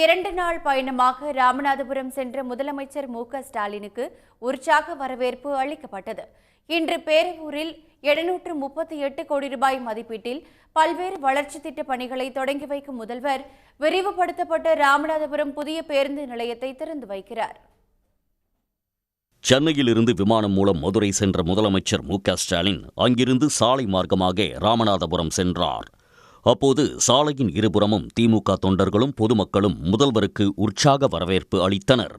இரண்டு நாள் பயணமாக ராமநாதபுரம் சென்ற முதலமைச்சர் மு ஸ்டாலினுக்கு உற்சாக வரவேற்பு அளிக்கப்பட்டது. இன்று பேரவூரில் எழுநூற்று முப்பத்தி எட்டு கோடி ரூபாய் மதிப்பீட்டில் பல்வேறு வளர்ச்சி திட்ட பணிகளை தொடங்கி வைக்கும் முதல்வர் விரிவுபடுத்தப்பட்ட ராமநாதபுரம் புதிய பேருந்து நிலையத்தை திறந்து வைக்கிறார். சென்னையிலிருந்து விமானம் மூலம் மதுரை சென்ற முதலமைச்சர் மு ஸ்டாலின் அங்கிருந்து சாலை மார்க்கமாக ராமநாதபுரம் சென்றார். அப்போது சாலையின் இருபுறமும் திமுக தொண்டர்களும் பொதுமக்களும் முதல்வருக்கு உற்சாக வரவேற்பு அளித்தனர்.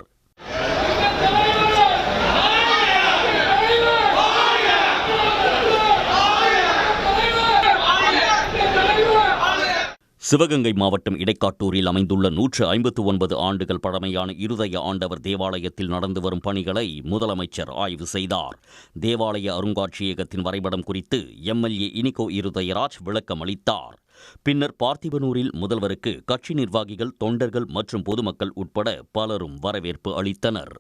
சிவகங்கை மாவட்டம் இடைக்காட்டூரில் அமைந்துள்ள நூற்று ஐம்பத்து ஒன்பது ஆண்டுகள் பழமையான இருதய ஆண்டவர் தேவாலயத்தில் நடந்து வரும் பணிகளை முதலமைச்சர் ஆய்வு செய்தார். தேவாலய அருங்காட்சியகத்தின் வரைபடம் குறித்து எம்எல்ஏ இனிகோ இருதயராஜ் விளக்கம் அளித்தார். பின்னர் பார்த்திபனூரில் முதல்வருக்கு கட்சி நிர்வாகிகள் தொண்டர்கள் மற்றும் பொதுமக்கள் உட்பட பலரும் வரவேற்பு அளித்தனர்.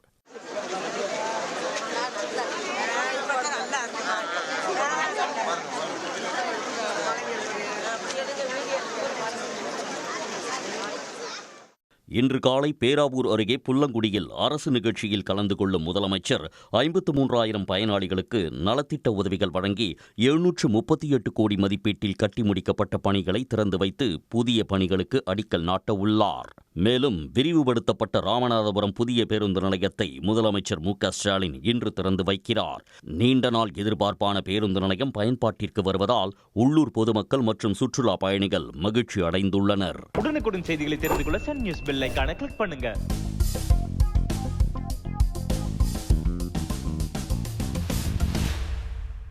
இன்று காலை பேராவூர் அருகே புல்லங்குடியில் அரசு நிகழ்ச்சியில் கலந்து கொள்ளும் முதலமைச்சர் ஐம்பத்து மூன்றாயிரம் பயனாளிகளுக்கு நலத்திட்ட உதவிகள் வழங்கி எழுநூற்று முப்பத்தி எட்டு கோடி மதிப்பீட்டில் கட்டி முடிக்கப்பட்ட பணிகளை திறந்து வைத்து புதிய பணிகளுக்கு அடிக்கல் நாட்ட உள்ளார் மேலும் விரிவுபடுத்தப்பட்ட ராமநாதபுரம் புதிய பேருந்து நிலையத்தை முதலமைச்சர் மு ஸ்டாலின் இன்று திறந்து வைக்கிறார். நீண்ட நாள் எதிர்பார்ப்பான பேருந்து நிலையம் பயன்பாட்டிற்கு வருவதால் உள்ளூர் பொதுமக்கள் மற்றும் சுற்றுலா பயணிகள் மகிழ்ச்சி அடைந்துள்ளனர். உடனுக்குடன் செய்திகளை தெரிந்து கொள்ள சன் நியூஸ் பெல் கிளிக் பண்ணுங்க.